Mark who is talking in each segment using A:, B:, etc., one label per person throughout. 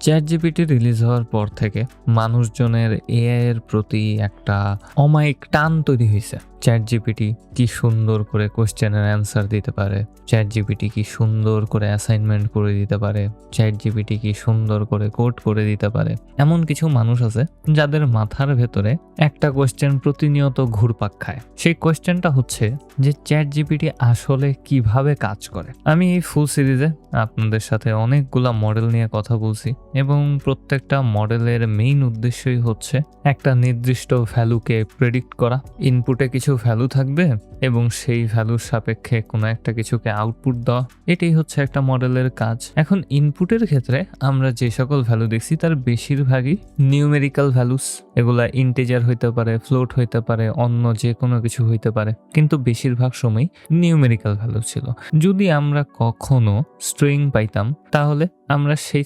A: Chat GPT release হওয়ার পর থেকে মানুষজনের এআই এর প্রতি একটা অমায়িক টান তৈরি হয়েছে। চ্যাট জিপিটি কি সুন্দর করে কোশ্চেনের অ্যান্সার দিতে পারে? চ্যাট জিপিটি কি সুন্দর করে অ্যাসাইনমেন্ট করে দিতে পারে? চ্যাট জিপিটি কি সুন্দর করে কোড করে দিতে পারে? এমন কিছু মানুষ আছে যাদের মাথার ভেতরে একটা কোশ্চেন প্রতিনিয়ত ঘুরপাক খায়। সেই কোশ্চেনটা হচ্ছে যে চ্যাট জিপিটি আসলে কীভাবে কাজ করে? আমি এই ফুল সিরিজে আপনাদের সাথে অনেকগুলা মডেল নিয়ে কথা বলছি। এবং প্রত্যেকটা মডেলের মেইন উদ্দেশ্যই হচ্ছে একটা নির্দিষ্ট ভ্যালুকে প্রেডিক্ট করা ইনপুটে কিছু ভ্যালু থাকবে এবং সেই ভ্যালুর সাপেক্ষে কোনো একটা কিছুকে আউটপুট দেওয়া, এটাই হচ্ছে একটা মডেলের কাজ। এখন ইনপুটের ক্ষেত্রে আমরা যে সকল ভ্যালু দেখছি তার বেশিরভাগই নিউমেরিক্যাল ভ্যালুস এগুলা ইন্টেজার হইতে পারে ফ্লোট হইতে পারে, অন্য যে কোনো কিছু হইতে পারে, কিন্তু বেশিরভাগ সময় নিউমেরিক্যাল ভ্যালু ছিল। যদি আমরা কখনো স্ট্রিং পাইতাম, তাহলে আমরা সেই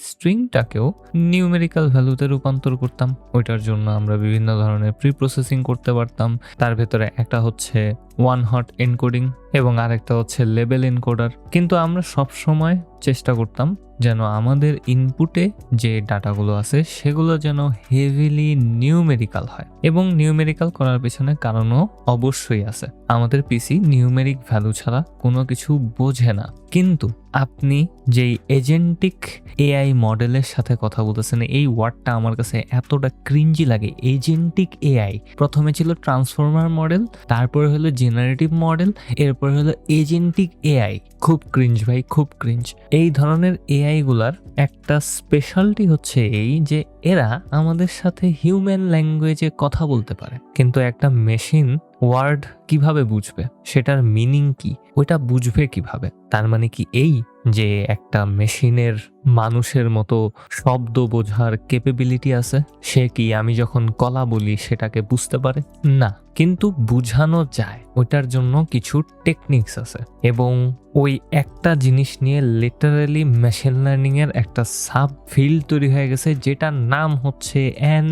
A: স্ট্রিংটাকেও নিউমেরিক্যাল ভ্যালুতে রূপান্তর করতাম। ওইটার জন্য আমরা বিভিন্ন ধরনের প্রি প্রসেসিং করতে পারতাম। তার ভেতরে একটা হচ্ছে ওয়ান হট এনকোডিং এবং আরেকটা হচ্ছে লেবেল এনকোডার কিন্তু আমরা সব সময় চেষ্টা করতাম যেন আমাদের ইনপুটে যে ডাটাগুলো আছে সেগুলো যেন হেভিলি নিউমেরিক্যাল হয়। এবং নিউমেরিক্যাল করার পেছনে কারণও অবশ্যই আছে। আমাদের পিসি নিউমেরিক ভ্যালু ছাড়া কোনো কিছু বোঝে না। কিন্তু আপনি যেই এজেন্টিক এআই মডেলের সাথে কথা বলতেছেন, এই ওয়ার্ডটা আমার কাছে এতটা ক্রিঞ্জি লাগে। এজেন্টিক এআই প্রথমে ছিল ট্রান্সফর্মার মডেল তারপরে হলো জেনারেটিভ মডেল এরপর হলো এজেন্টিক এআই খুব ক্রিঞ্জ ভাই, খুব ক্রিঞ্জ এই ধরনের এআই গুলার একটা স্পেশালটি হচ্ছে এই যে এরা আমাদের সাথে হিউম্যান ল্যাঙ্গুয়েজে কথা বলতে পারে। কিন্তু একটা মেশিন ওয়ার্ড কীভাবে বুঝবে? সেটার মিনিং কি? ওইটা বুঝবে কীভাবে? তার মানে কি এই যে একটা মেশিনের মানুষের মতো শব্দ বোঝার কেপেবিলিটি আছে, সে কি আমি যখন কলা বলি সেটাকে বুঝতে পারে? না। কিন্তু বুঝানো যায়। ওইটার জন্য কিছু টেকনিক্স আছে। এবং ওই একটা জিনিস নিয়ে লিটারালি মেশিন লার্নিংয়ের একটা সাব ফিল্ড তৈরি হয়ে গেছে, যেটার নাম হচ্ছে এন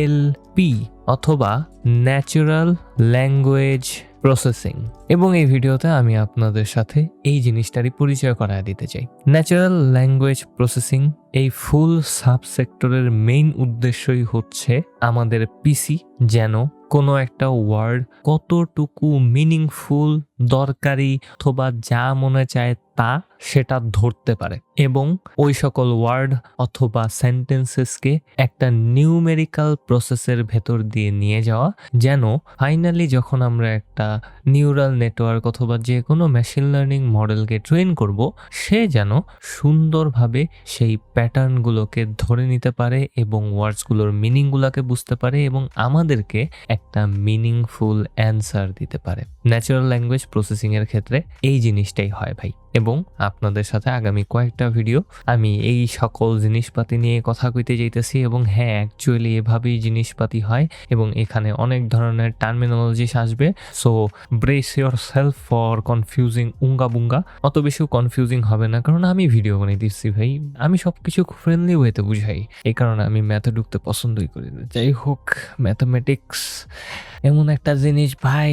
A: এল পি অথবা ন্যাচারাল ল্যাঙ্গুয়েজ প্রসেসিং এবং এই ভিডিওতে আমি আপনাদের সাথে এই জিনিসটারই পরিচয় করায় দিতে চাই। ন্যাচারাল ল্যাঙ্গুয়েজ প্রসেসিং এই ফুল সাবসেক্টরের মেইন উদ্দেশ্যই হচ্ছে আমাদের পিসি যেন কোনো একটা ওয়ার্ড কতটুকু মিনিংফুল দরকারি অথবা যা মনে চায় তা সেটা ধরতে পারে এবং ওই সকল ওয়ার্ড অথবা সেন্টেন্সেসকে একটা নিউমেরিক্যাল প্রসেসের ভেতর দিয়ে নিয়ে যাওয়া, যেন ফাইনালি যখন আমরা একটা নিউরাল নেটওয়ার্ক অথবা যে কোনো মেশিন লার্নিং মডেলকে ট্রেন করব, সে যেন সুন্দরভাবে সেই প্যাটার্নগুলোকে ধরে নিতে পারে এবং ওয়ার্ডসগুলোর মিনিংগুলোকে বুঝতে পারে এবং আমাদেরকে একটা মিনিংফুল অ্যান্সার দিতে পারে। ন্যাচারাল ল্যাঙ্গুয়েজ প্রসেসিংয়ের ক্ষেত্রে এই জিনিসটাই হয় ভাই। এবং আপনাদের সাথে আগামী কয়েকটা ভিডিও আমি এই সকল জিনিসপাতি নিয়ে কথা কইতে যাইতেছি এবং হ্যাঁ অ্যাকচুয়ালি এভাবেই জিনিসপাতি হয় এবং এখানে অনেক ধরনের টার্মিনোলজিস আসবে। So brace yourself for confusing unga bunga. অত বেশি কনফিউজিং হবে না, কারণ আমি ভিডিও বানিয়ে দিচ্ছি ভাই। আমি সব কিছু ফ্রেন্ডলি ওয়েতে বুঝাই। এই কারণে আমি ম্যাথে ঢুকতে পছন্দই করি না। যাই হোক ম্যাথামেটিক্স এমন একটা জিনিস ভাই,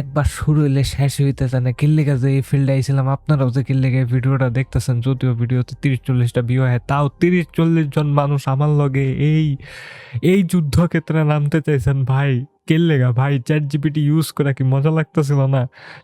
A: একবার শুরু হইলে শেষ হইতে জানে কিল্লিগা যে এই ফিল্ডে আইছিলাম, আপনারাও যে কিল্লিগা লেগে ভিডিওটা দেখতেছেন, যদিও ভিডিওতে তিরিশ চল্লিশটা ভিউ হয় তাও তিরিশ চল্লিশ জন মানুষ আমার লগে এই এই যুদ্ধক্ষেত্রে নামতে চাইছেন ভাই। কেল্লেগা ভাই চ্যাট জিপিটি ইউজ করে কি মজা লাগতেছিল না?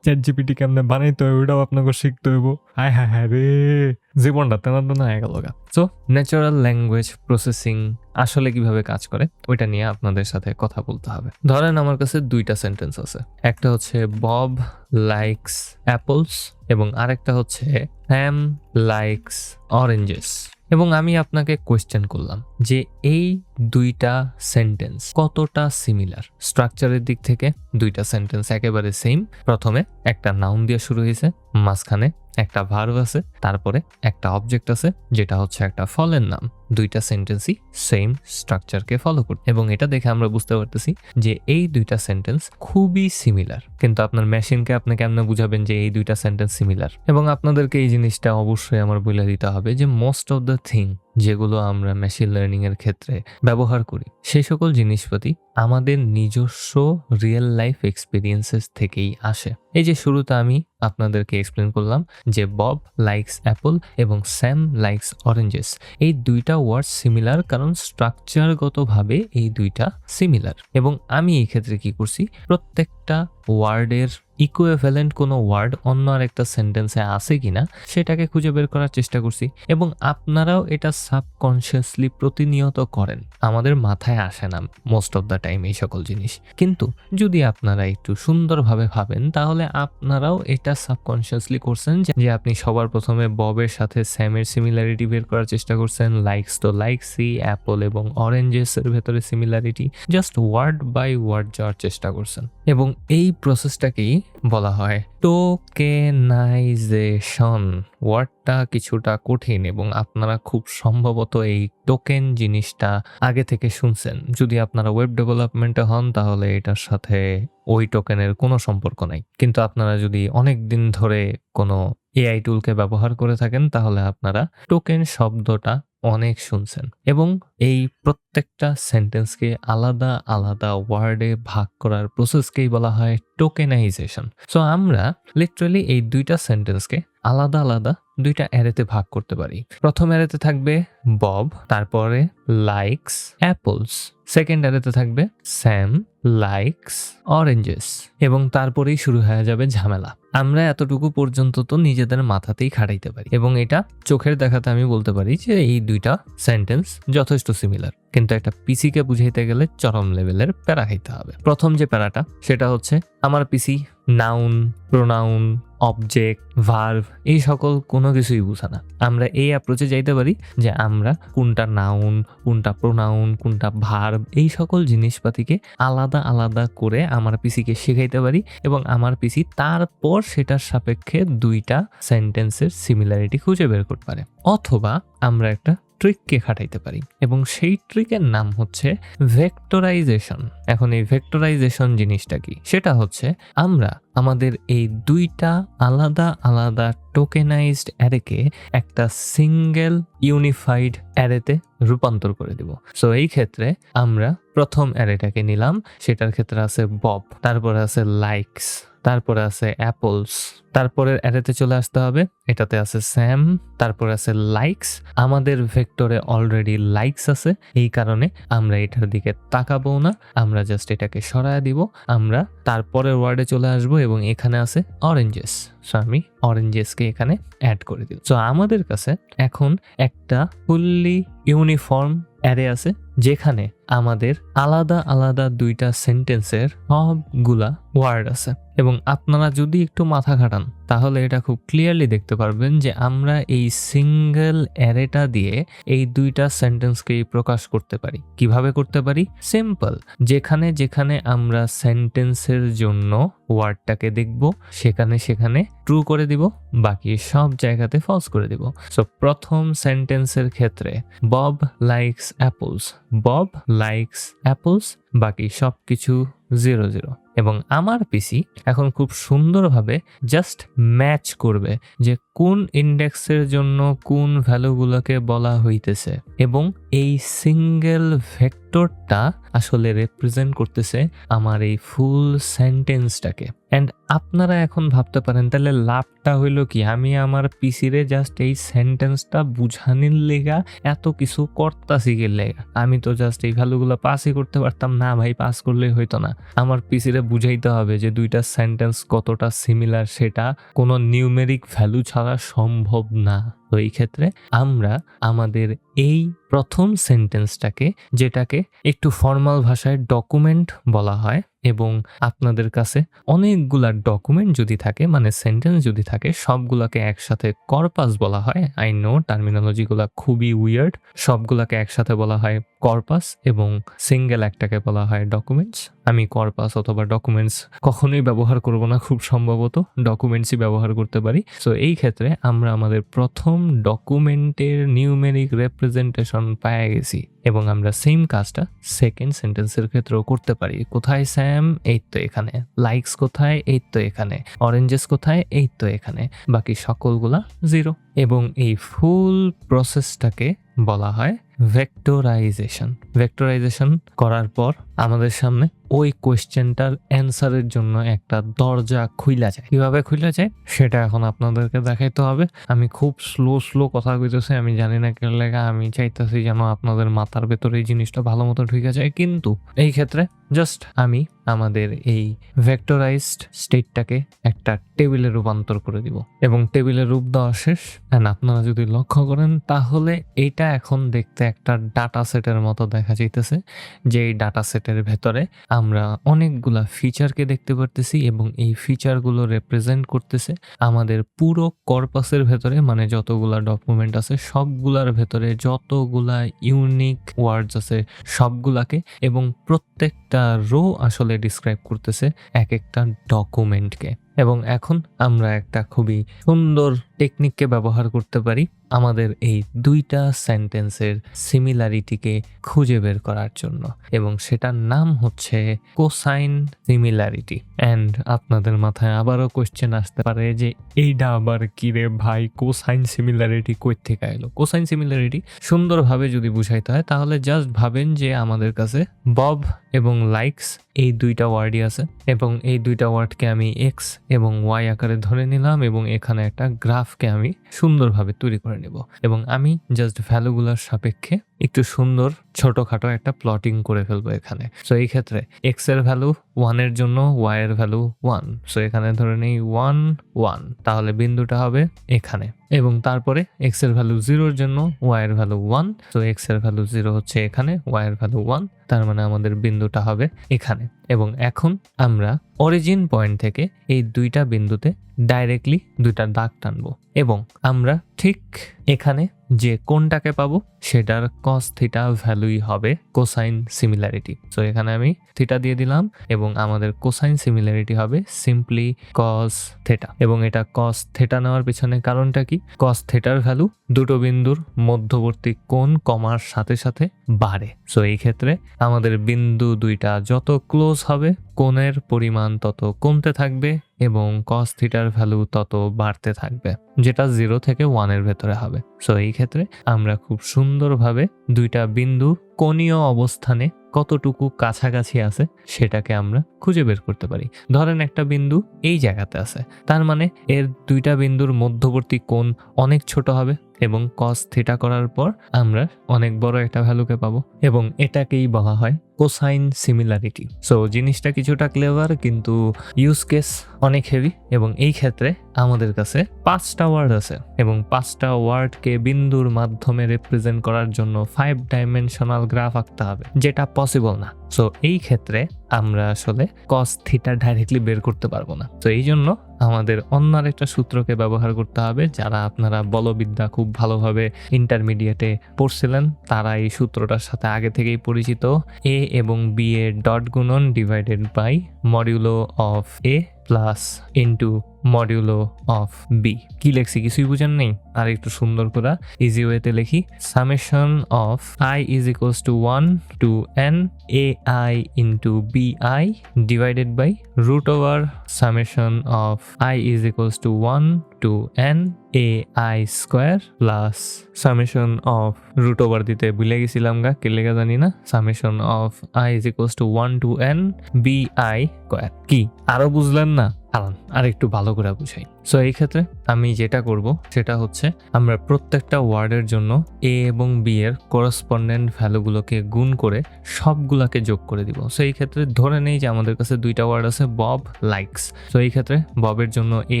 A: চ্যাট জিপিটি কেমনে বানাইতে হবে ওটাও আপনাকে শিখতে হইব। হায় হায় হায় রে। জীবনটা তেনা তেনা হয়ে গেল গা। সো ন্যাচারাল ল্যাঙ্গুয়েজ প্রসেসিং আসলে কীভাবে কাজ করে, ওইটা নিয়ে আপনাদের সাথে কথা বলতে হবে। ধরেন আমার কাছে দুইটা সেন্টেন্স আছে। একটা হচ্ছে বব লাইকস অ্যাপলস এবং আরেকটা হচ্ছে হ্যাম লাইকস অরেঞ্জেস এবং আমি আপনাকে কোয়েশ্চেন করলাম যে এই দুইটা সেন্টেন্স কতটা সিমিলার স্ট্রাকচারের দিক থেকে দুইটা সেন্টেন্স একেবারে সেম প্রথমে একটা নাউন দিয়ে শুরু হয়েছে, মাঝখানে একটা ভার্ব আছে, তারপরে একটা অবজেক্ট আছে, যেটা হচ্ছে একটা ফলের নাম। দুইটা সেন্টেন্সই সেম স্ট্রাকচারকে ফলো করতে এবং এটা দেখে আমরা বুঝতে পারতেছি যে এই দুইটা সেন্টেন্স খুবই সিমিলার কিন্তু আপনার মেশিনকে আপনি কেমনে বুঝাবেন যে এই দুইটা সেন্টেন্স সিমিলার এবং আপনাদেরকে এই জিনিসটা অবশ্যই আমার বলে দিতে হবে যে মোস্ট অফ দ্য থিং যেগুলো আমরা মেশিন লার্নিং এর ক্ষেত্রে ব্যবহার করি, সেই সকল জিনিসপাতি আমাদের নিজস্ব রিয়েল লাইফ এক্সপিরিয়েন্সেস থেকেই আসে। এই যে শুরুতে আমি আপনাদেরকে এক্সপ্লেন করলাম যে বব লাইকস অ্যাপল এবং স্যাম লাইকস অরেঞ্জেস এই দুইটা ওয়ার্ড সিমিলার কারণ স্ট্রাকচারগতভাবে এই দুইটা সিমিলার এবং আমি এই ক্ষেত্রে কি করছি? প্রত্যেকটা ওয়ার্ডের ইকুয়েভ্যালেন্ট কোনো ওয়ার্ড অন্য আরেকটা সেন্টেন্সে আছে কিনা, সেটাকে খুঁজে বের করার চেষ্টা করছি এবং আপনারাও এটা সাবকনসিয়াসলি প্রতিনিয়ত করেন। আমাদের মাথায় আসে না মোস্ট অফ দ্য টাইম এই সকল জিনিস। কিন্তু যদি আপনারা একটু সুন্দরভাবে ভাবেন, তাহলে আপনারাও এটা সাবকনসিয়াসলি করছেন যে আপনি সবার প্রথমে ববের সাথে স্যামের সিমিলারিটি বের করার চেষ্টা করছেন লাইকস তো লাইকসই অ্যাপল এবং অরেঞ্জেস এর ভেতরে similarity just word by word যাওয়ার চেষ্টা করছেন। এবং এই প্রসেসটাকেই বলা হয়। টোকেনাইজেশন ওয়ার্ডটা কিছুটা কঠিন এবং আপনারা খুব সম্ভবত এই টোকেন জিনিসটা আগে থেকে শুনছেন। যদি আপনারা ওয়েব ডেভেলপমেন্টে হন, তাহলে এটার সাথে ওই টোকেনের কোনো সম্পর্ক নাই। কিন্তু আপনারা যদি অনেক দিন ধরে কোনো এআই টুলকে ব্যবহার করে থাকেন, তাহলে আপনারা টোকেন শব্দটা অনেক শুনছেন। এবং এই প্রত্যেকটা সেন্টেন্সকে আলাদা আলাদা ওয়ার্ডে ভাগ করার প্রসেসকেই বলা হয় টোকেনাইজেশন সো আমরা লিটারালি এই দুইটা সেন্টেন্সকে আলাদা আলাদা দুইটা অ্যারেতে ভাগ করতে পারি। প্রথম অ্যারেতে থাকবে বব তারপরে লাইকস অ্যাপলস সেকেন্ড অ্যারেতে থাকবে স্যাম লাইকস অরেঞ্জেস এবং তারপরেই শুরু হয়ে যাবে ঝামেলা। আমরা এতটুকু পর্যন্ত তো নিজেদের মাথাতেই খাটাইতে পারি এবং এটা চোখের দেখাতে আমি বলতে পারি যে এই দুইটা সেন্টেন্স যথেষ্ট সিমিলার কিন্তু একটা পিসিকে বুঝাইতে গেলে চরম লেভেলের প্যারা খাইতে হবে। প্রথম যে প্যারাটা, সেটা হচ্ছে আমার PC noun pronoun object verb এই সকল কোনো কিছুই বুঝে না। আমরা এই অ্যাপ্রোচে যাইতে পারি যে আমরা কোনটা নাউন কোনটা প্রোনাউন কোনটা ভার্ব এই সকল জিনিসপাতিকে আলাদা আলাদা করে আমার পিসিকে শেখাইতে পারি এবং আমার পিসি তারপর সেটার সাপেক্ষে দুইটা সেন্টেন্সের সিমিলারিটি খুঁজে বের করতে পারে। অথবা আমরা একটা ট্রিককে খাটাইতে পারি এবং সেই ট্রিকের নাম হচ্ছে ভেক্টরাইজেশন এখন এই ভেক্টরাইজেশন জিনিসটা কি? সেটা হচ্ছে আমরা আমাদের এই দুইটা আলাদা আলাদা টোকেনাইজড অ্যারেকে একটা সিঙ্গেল ইউনিফাইড অ্যারেতে রূপান্তর করে দিব। সো এই ক্ষেত্রে আমরা প্রথম অ্যারেটাকে নিলাম, সেটার ক্ষেত্রে আছে বব তারপরে আছে লাইকস তারপরে আছে অ্যাপলস তারপরের অ্যারেতে চলে আসতে হবে, এটাতে আছে স্যাম তারপরে আছে লাইকস আমাদের ভেক্টরে অলরেডি লাইকস আছে, এই কারণে আমরা এটার দিকে তাকাবো না, আমরা জাস্ট এটাকে সরায় দিব, আমরা তারপরের ওয়ার্ডে চলে আসব এবং এখানে আছে অরেঞ্জেস সো আমি অরেঞ্জেসকে এখানে অ্যাড করে দিই সো আমাদের কাছে এখন একটা ফুললি ইউনিফর্ম অ্যারে আছে, যেখানে আমাদের আলাদা আলাদা দুইটা সেন্টেন্সের সবগুলা ওয়ার্ড আছে। এবং আপনারা যদি একটু মাথা খাটান তাহলে এটা খুব ক্লিয়ারলি দেখতে পারবেন যে আমরা এই সিঙ্গেল অ্যারেটা দিয়ে এই দুইটা সেন্টেন্সকেই প্রকাশ করতে পারি। কীভাবে করতে পারি? সিম্পল যেখানে যেখানে আমরা সেন্টেন্সের জন্য ওয়ার্ডটাকে দেখব, সেখানে সেখানে ট্রু করে দিব, বাকি সব জায়গাতে ফলস করে দিব। সো প্রথম সেন্টেন্সের ক্ষেত্রে Bob likes apples Bob likes apples বাকি সব কিছু জিরো জিরো এবং আমার পিসি এখন খুব সুন্দরভাবে জাস্ট ম্যাচ করবে যে কোন ইন্ডেক্সের জন্য কোন ভ্যালুগুলোকে বলা হইতেছে? এবং এই সিঙ্গেল ভেক্টরটা আসলে রিপ্রেজেন্ট করতেছে আমার এই ফুল সেন্টেন্সটাকে অ্যান্ড আপনারা এখন ভাবতে পারেন, তাহলে লাভটা হইল কি? আমি আমার পিসিরে জাস্ট এই সেন্টেন্সটা বুঝানির লেগা এত কিছু করতাছি লেগা? আমি তো জাস্ট এই ভ্যালুগুলো পাসই করতে পারতাম। না ভাই পাস করলেই হইতো না। আমার পিসিরে বুঝাইতে হবে যে দুইটা সেন্টেন্স কতটা সিমিলার সেটা কোনো নিউমেরিক ভ্যালু ছাড়া সম্ভব না। তো এই ক্ষেত্রে আমরা আমাদের এই প্রথম সেন্টেন্সটাকে যেটাকে একটু ফর্মাল ভাষায় ডকুমেন্ট বলা হয় এবং আপনাদের কাছে অনেকগুলা ডকুমেন্ট যদি থাকে মানে সেন্টেন্স যদি থাকে, সবগুলাকে একসাথে কর্পাস বলা হয়। আই নো টার্মিনোলজিগুলা খুবই উইয়ার্ড সবগুলাকে একসাথে বলা হয় কর্পাস এবং সিঙ্গেল একটাকে বলা হয় ডকুমেন্টস আমি কর্পাস অথবা ডকুমেন্টস কখনোই ব্যবহার করব না, খুব সম্ভবত। ডকুমেন্টসই ব্যবহার করতে পারি। সো এই ক্ষেত্রে আমরা আমাদের প্রথম প্রথম ডকুমেন্টের নিউমেরিক রেপ্রেজেন্টেশন পেয়ে গেছি এবং আমরা সেম কাজটা সেকেন্ড সেন্টেন্সের ক্ষেত্রেও করতে পারি। কোথায় স্যাম এই তো এখানে। লাইকস কোথায়? এই তো এখানে। অরেঞ্জেস কোথায়? এই তো এখানে। বাকি সকলগুলা জিরো এবং এই ফুল প্রসেসটাকে বলা হয় ভেক্টরাইজেশন ভেক্টরাইজেশন করার পর আমাদের সামনে ওই কোয়েশ্চেনটার অ্যান্সারের জন্য একটা দরজা খুইলা যায়। কীভাবে খুইলা যায়? সেটা এখন আপনাদেরকে দেখাইতে হবে। আমি খুব স্লো স্লো কথা কইতেছি, আমি জানি না কেন লেখা আমি চাইতেছি যেন আপনাদের মাথার ভেতরে এই জিনিসটা ভালো মতো ঢুকে যায়। কিন্তু এই ক্ষেত্রে জাস্ট আমি আমাদের এই ভেক্টরাইজড স্টেটটাকে একটা টেবিলে রূপান্তর করে দিব। এবং টেবিলের রূপ দেওয়া শেষ। অ্যান্ড আপনারা যদি লক্ষ্য করেন, তাহলে এটা এখন দেখতে একটা ডাটা সেটের মতো দেখা যাইতেছে, যে এই ডাটা সেটের ভেতরে আমরা অনেকগুলা ফিচারকে দেখতে পারতেছি এবং এই ফিচারগুলো রিপ্রেজেন্ট করতেছে আমাদের পুরো কর্পাসের ভেতরে মানে যতগুলা ডকুমেন্ট আছে, সবগুলার ভেতরে যতগুলা ইউনিক ওয়ার্ডস আছে সবগুলাকে। এবং প্রত্যেকটা রো আসলে ডিসক্রাইব করতেছে এক একটা ডকুমেন্টকে এবং এখন আমরা একটা খুবই সুন্দর টেকনিককে ব্যবহার করতে পারি আমাদের এই দুইটা সেন্টেন্সের সিমিলারিটিকে খুঁজে বের করার জন্য। এবং সেটার নাম হচ্ছে কোসাইন সিমিলারিটি অ্যান্ড আপনাদের মাথায় আবারও কোয়েশ্চেন আসতে পারে যে এইটা আবার কি রে ভাই? কোসাইন সিমিলারিটি কই থেকে এলো? কোসাইন সিমিলারিটি সুন্দরভাবে যদি বুঝাইতে হয়, তাহলে জাস্ট ভাবেন যে আমাদের কাছে বব এবং লাইকস এই দুইটা ওয়ার্ডই আছে। এবং এই দুইটা ওয়ার্ডকে আমি এক্স এবং ওয়াই আকারে ধরে নিলাম এবং এখানে একটা গ্রাফকে আমি সুন্দরভাবে তৈরি করে নেব। এবং আমি জাস্ট ভ্যালুগুলোর সাপেক্ষে একটু সুন্দর ছোটখাটো একটা প্লটিং করে ফেলব এখানে। সো এই ক্ষেত্রে এক্সের ভ্যালু ওয়ানের জন্য ওয়াই এর ভ্যালু ওয়ান সো এখানে ধরে নেই ওয়ান ওয়ান তাহলে বিন্দুটা হবে এখানে। এবং তারপরে এক্সের ভ্যালু জিরোর জন্য ওয়াই এর ভ্যালু ওয়ান তো এক্সের ভ্যালু জিরো হচ্ছে এখানে ওয়াই এর ভ্যালু ওয়ান তার মানে আমাদের বিন্দুটা হবে এখানে। এবং এখন আমরা অরিজিন পয়েন্ট থেকে এই দুইটা বিন্দুতে ডাইরেক্টলি দুইটা দাগ টানবো। এবং আমরা ঠিক এখানে যে কোনটাকে পাবো সেটার কস থিটা ভ্যালুই হবে কোসাইন সিমিলারিটি সো এখানে আমি থিটা দিয়ে দিলাম এবং আমাদের কোসাইন সিমিলারিটি হবে সিম্পলি কস থেটা এবং এটা কস থেটা নেওয়ার পিছনে কারণটা কি? কস থেটার ভ্যালু দুটো বিন্দুর মধ্যবর্তী কোণ কমার সাথে সাথে বাড়ে। সো এই ক্ষেত্রে আমাদের বিন্দু দুইটা যত ক্লোজ হবে, কোণের পরিমাণ তত কমতে থাকবে। এবং কস থিটার ভ্যালু তত বাড়তে থাকবে, যেটা জিরো থেকে ওয়ানের ভেতরে হবে। সো এই ক্ষেত্রে আমরা খুব সুন্দরভাবে দুইটা বিন্দু কোণীয় অবস্থানে কতটুকু কাছাকাছি আছে সেটাকে আমরা খুঁজে বের করতে পারি। ধরেন একটা বিন্দু এই জায়গাতে আছে, তার মানে এর দুইটা বিন্দুর মধ্যবর্তী কোণ অনেক ছোট হবে এবং কস থিটা করার পর আমরা অনেক বড় একটা ভ্যালুকে পাবো এবং এটাকেই বলা হয় কোসাইন সিমিলারিটি সো জিনিসটা কিছুটা ক্লেভার কিন্তু ইউজ কেস অনেক হেভি এবং এই ক্ষেত্রে আমাদের কাছে পাঁচটা ওয়ার্ড আছে। এবং পাঁচটা ওয়ার্ডকে বিন্দুর মাধ্যমে রিপ্রেজেন্ট করার জন্য ফাইভ ডাইমেনশনাল গ্রাফ আঁকতে হবে, যেটা পসিবল না। সো এই ক্ষেত্রে আমরা আসলে কস থিটা ডাইরেক্টলি বের করতে পারব না। তো এই জন্য আমাদের অন্য আরেকটা সূত্রকে ব্যবহার করতে হবে, যারা আপনারা বলবিদ্যা খুব ভালোভাবে ইন্টারমিডিয়েটে পড়ছিলেন, তারা এই সূত্রটার সাথে আগে থেকেই পরিচিত। এ এবং বি এর ডট গুণন divided by modulo of A plus into modulo of B কি লেখছি কিছুই বুঝেন নেই, আর একটু সুন্দর করে ইজি ওয়েতে লিখি। Summation of I is equals to one to N A I into B I divided by root over summation of I is equals to one to N A I square plus summation of root over দিতে ভুলে গেছিলাম গা, কে লেখা জানি না। Summation of I is equals to one to N B I square কি? আরও বুঝলেন না? কারণ আর একটু ভালো করে বুঝাই। সো এই ক্ষেত্রে আমি যেটা করব, সেটা হচ্ছে আমরা প্রত্যেকটা ওয়ার্ডের জন্য এ এবং বি এর করসপন্ডেন্ট ভ্যালুগুলোকে গুণ করে সবগুলোকে যোগ করে দিব। সো এই ক্ষেত্রে ধরে নেই যে আমাদের কাছে দুইটা ওয়ার্ড আছে বব লাইকস সো এই ক্ষেত্রে ববের জন্য এ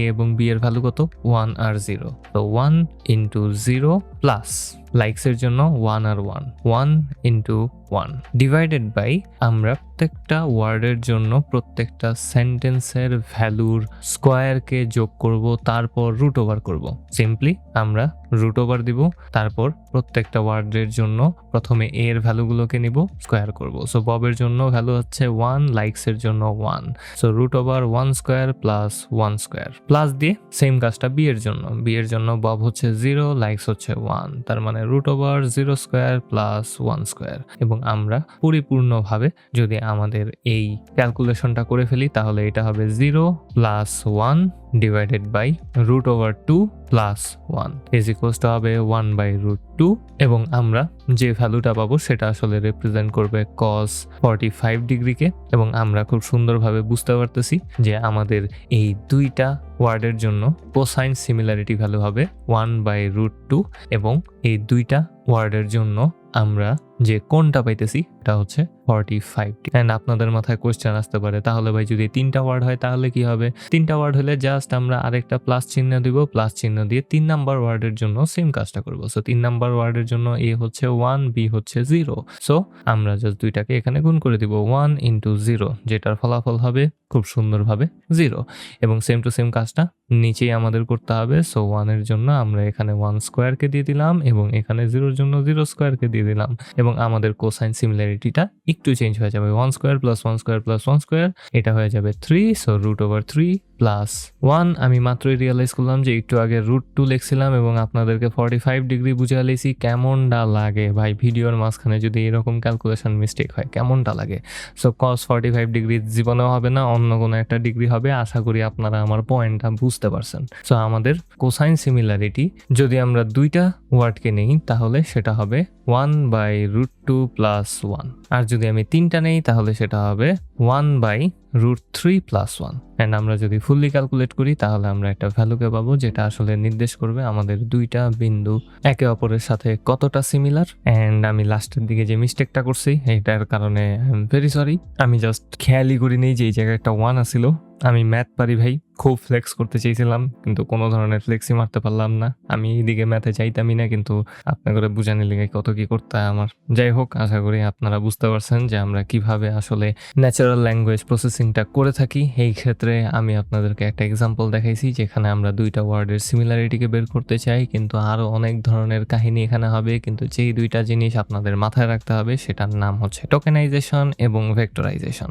A: এবং বি এর ভ্যালু কত? ওয়ান আর জিরো তো ওয়ান ইন্টু জিরো প্লাস লাইকসের জন্য one R one one into one divided by আমরা প্রত্যেকটা ওয়ার্ডের জন্য প্রত্যেকটা সেন্টেন্সের ভ্যালুর স্কোয়ারকে যোগ করব করব, তারপর রুট ওভার করব। সিম্পলি আমরা রুট ওভার দিব, তারপর প্রত্যেকটা ওয়ার্ডের জন্য প্রথমে এ এর ভ্যালুগুলোকে নিব, স্কোয়ার করব। সো ববের জন্য ভ্যালু হচ্ছে ওয়ান লাইকসের জন্য one so root over one square plus one square plus দিয়ে সেম কাজটা বি এর জন্য। বি এর জন্য বব হচ্ছে জিরো লাইকস হচ্ছে ওয়ান তার মানে root over zero square plus one square এবং আমরা পরিপূর্ণভাবে যদি আমাদের এই ক্যালকুলেশনটা করে ফেলি, তাহলে এটা হবে zero plus one divided by root over two plus one is equals two হবে ওয়ান বাই রুট টু এবং আমরা যে ভ্যালুটা পাবো সেটা আসলে রিপ্রেজেন্ট করবে কস ফর্টি ফাইভ ডিগ্রিকে এবং আমরা খুব সুন্দরভাবে বুঝতে পারতেছি যে আমাদের এই দুইটা ওয়ার্ডের জন্য কোসাইন সিমিলারিটি ভ্যালু হবে ওয়ান বাই রুট টু এবং এই দুইটা ওয়ার্ডের জন্য আমরা যে কোনটা পাইতেছি, এটা হচ্ছে ফর্টি ফাইভ অ্যান্ড আপনাদের মাথায় কোয়েশ্চেন আসতে পারে, তাহলে ভাই যদি তিনটা ওয়ার্ড হয় তাহলে কি হবে? তিনটা ওয়ার্ড হলে জাস্ট আমরা আরেকটা প্লাস চিহ্ন দিব প্লাস চিহ্ন দিয়ে তিন নাম্বার ওয়ার্ডের জন্য সেম কাজটা করব। সো তিন নাম্বার ওয়ার্ডের জন্য এ হচ্ছে ওয়ান বি হচ্ছে জিরো সো আমরা জাস্ট দুইটাকে এখানে গুণ করে দিব ওয়ান ইন্টু জিরো যেটার ফলাফল হবে খুব সুন্দরভাবে জিরো এবং সেম টু সেম কাজটা নিচেই আমাদের করতে হবে। সো ওয়ানের জন্য আমরা এখানে ওয়ান স্কোয়ারকে দিয়ে দিলাম এবং এখানে জিরোর জন্য জিরো স্কোয়ারকে দিয়ে দিলাম। এবং আমাদের কোসাইন সিমিলারিটিটা একটু চেঞ্জ হয়ে যাবে। One square plus one square plus one square এটা হয়ে যাবে three so root over three plus one আমি মাত্রই রিয়েলাইজ করলাম যে একটু আগে রুট টু লিখছিলাম এবং আপনাদেরকে ফর্টি ফাইভ ডিগ্রি বুঝে লেছি কেমনটা লাগে। ভাই, ভিডিওর মাঝখানে যদি এরকম ক্যালকুলেশন মিস্টেক হয়, কেমনটা লাগে? So cos forty five degree জীবনেও হবে না, অন্য কোনো একটা ডিগ্রি হবে। আশা করি আপনারা আমার পয়েন্টটা বুঝতে পারছেন। সো আমাদের কোসাইন সিমিলারিটি যদি আমরা দুইটা ওয়ার্ডকে নেই, তাহলে সেটা হবে one by root two plus one আর যদি আমি তিনটা নেই, তাহলে সেটা হবে one by root three plus one and আমরা যদি ফুললি ক্যালকুলেট করি, তাহলে আমরা একটা ভ্যালুকে পাবো, যেটা আসলে নির্দেশ করবে আমাদের দুইটা বিন্দু একে অপরের সাথে কতটা সিমিলার অ্যান্ড আমি লাস্টের দিকে যে মিস্টেকটা করছি, এটার কারণে আই এম ভেরি সরি আমি জাস্ট খেয়ালই করিনি যে এই জায়গায় একটা ওয়ান আসিল আমি ম্যাথ পারি ভাই, খুব ফ্লেক্স করতে চেয়েছিলাম, কিন্তু কোনো ধরনের ফ্লেক্সই মারতে পারলাম না। আমি এইদিকে ম্যাথে চাইতামই না, কিন্তু আপনার করে বুঝানি লেগে কত কি করতে আমার। যাই হোক, আশা করি আপনারা বুঝতে পারছেন যে আমরা কীভাবে আসলে ন্যাচারাল ল্যাঙ্গুয়েজ প্রসেসিংটা করে থাকি। এই ক্ষেত্রে আমি আপনাদেরকে একটা এক্সাম্পল দেখাইছি, যেখানে আমরা দুইটা ওয়ার্ডের সিমিলারিটিকে বের করতে চাই, কিন্তু আরও অনেক ধরনের কাহিনী এখানে হবে, কিন্তু যেই দুইটা জিনিস আপনাদের মাথায় রাখতে হবে, সেটার নাম হচ্ছে টোকেনাইজেশন এবং ভেক্টরাইজেশন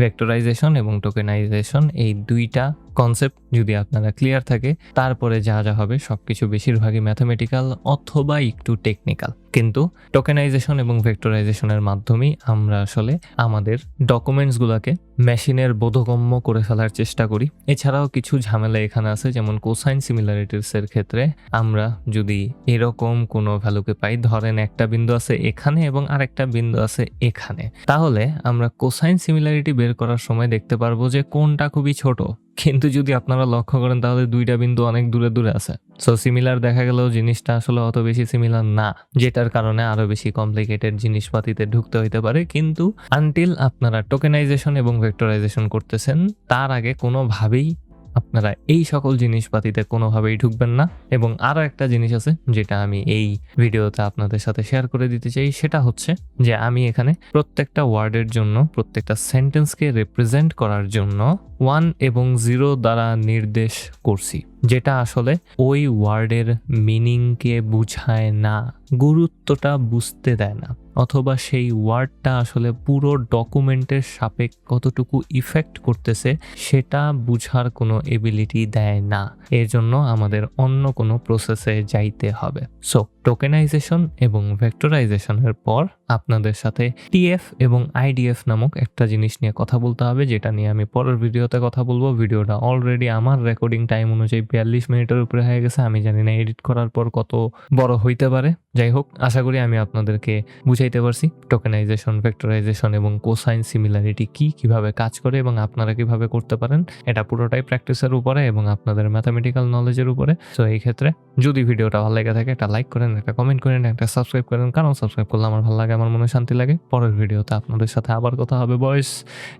A: ভেক্টরাইজেশন এবং টোকেনাইজেশন এই দুইটা কনসেপ্ট যদি আপনারা ক্লিয়ার থাকে, তারপরে যা যা হবে সব কিছু বেশিরভাগই ম্যাথামেটিক্যাল অথবা একটু টেকনিক্যাল কিন্তু টোকেনাইজেশন এবং ভেক্টরাইজেশনের মাধ্যমেই আমরা আসলে আমাদের ডকুমেন্টসগুলোকে মেশিনের বোধগম্য করে ফেলার চেষ্টা করি। এছাড়াও কিছু ঝামেলা এখানে আছে, যেমন কোসাইন সিমিলারিটিসের ক্ষেত্রে আমরা যদি এরকম কোনো ভ্যালুকে পাই, ধরেন একটা বিন্দু আছে এখানে এবং আরেকটা বিন্দু আছে এখানে। তাহলে আমরা কোসাইন সিমিলারিটি বের করার সময় দেখতে পারব যে কোনটা খুবই ছোট। কিন্তু যদি আপনারা লক্ষ্য করেন, তাহলে দুইটা বিন্দু অনেক দূরে দূরে আছে। সো সিমিলার দেখা গেলেও জিনিসটা আসলে অত বেশি সিমিলার না, যেটার কারণে আরও বেশি কমপ্লিকেটেড জিনিসপাতিতে ঢুকতে হইতে পারে। কিন্তু আনটিল আপনারা টোকেনাইজেশন এবং ভেক্টরাইজেশন করতেছেন, তার আগে কোনোভাবেই আপনারা এই সকল জিনিসপাতিতে কোনোভাবেই ঢুকবেন না। এবং আরও একটা জিনিস আছে, যেটা আমি এই ভিডিওতে আপনাদের সাথে শেয়ার করে দিতে চাই, সেটা হচ্ছে যে আমি এখানে প্রত্যেকটা ওয়ার্ডের জন্য, প্রত্যেকটা সেন্টেন্সকে রিপ্রেজেন্ট করার জন্য ওয়ান এবং জিরো দ্বারা নির্দেশ করছি, যেটা আসলে ওই ওয়ার্ডের মিনিংকে বুঝায় না, গুরুত্বটা বুঝতে দেয় না, অথবা সেই ওয়ার্ডটা আসলে পুরো ডকুমেন্টের সাপেক্ষ কতটুকু ইফেক্ট করতেছে সেটা বুঝার কোনো এবিলিটি দেয় না, এর জন্য আমাদের অন্য কোনো প্রসেসে যাইতে হবে। সো টোকেনাইজেশন এবং ভেক্টরাইজেশনের পর আপনাদের সাথে টিএফ এবং আইডিএফ নামক একটা জিনিস নিয়ে কথা বলতে হবে, যেটা নিয়ে আমি পরের ভিডিওতে কথা বলব। ভিডিওটা অলরেডি আমার রেকর্ডিং টাইম অনুযায়ী বিয়াল্লিশ মিনিটের উপরে হয়ে গেছে। আমি জানি না এডিট করার পর কত বড় হইতে পারে। যাই হোক, আশা করি আমি আপনাদেরকে বুঝাইতে পারছি টোকেনাইজেশন ভেক্টরাইজেশন এবং কোসাইন সিমিলারিটি কি কীভাবে কাজ করে এবং আপনারা কীভাবে করতে পারেন। এটা পুরোটাই প্র্যাকটিসের উপরে এবং আপনাদের ম্যাথামেটিক্যাল নলেজের উপরে। সো এই ক্ষেত্রে যদি ভিডিওটা ভালো লেগে থাকে, একটা লাইক করেন, একটা কমেন্ট করেন, একটা সাবস্ক্রাইব করেন। কারণ সাবস্ক্রাইব করলে আমার ভালো লাগে আমার মনে শান্তি লাগে। পরের ভিডিওতে আপনাদের সাথে আবার কথা হবে। বয়স,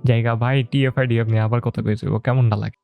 A: জায়গা, ভাই টিএফআইডি আপনি আবার কথা পেয়ে কেমনটা লাগে?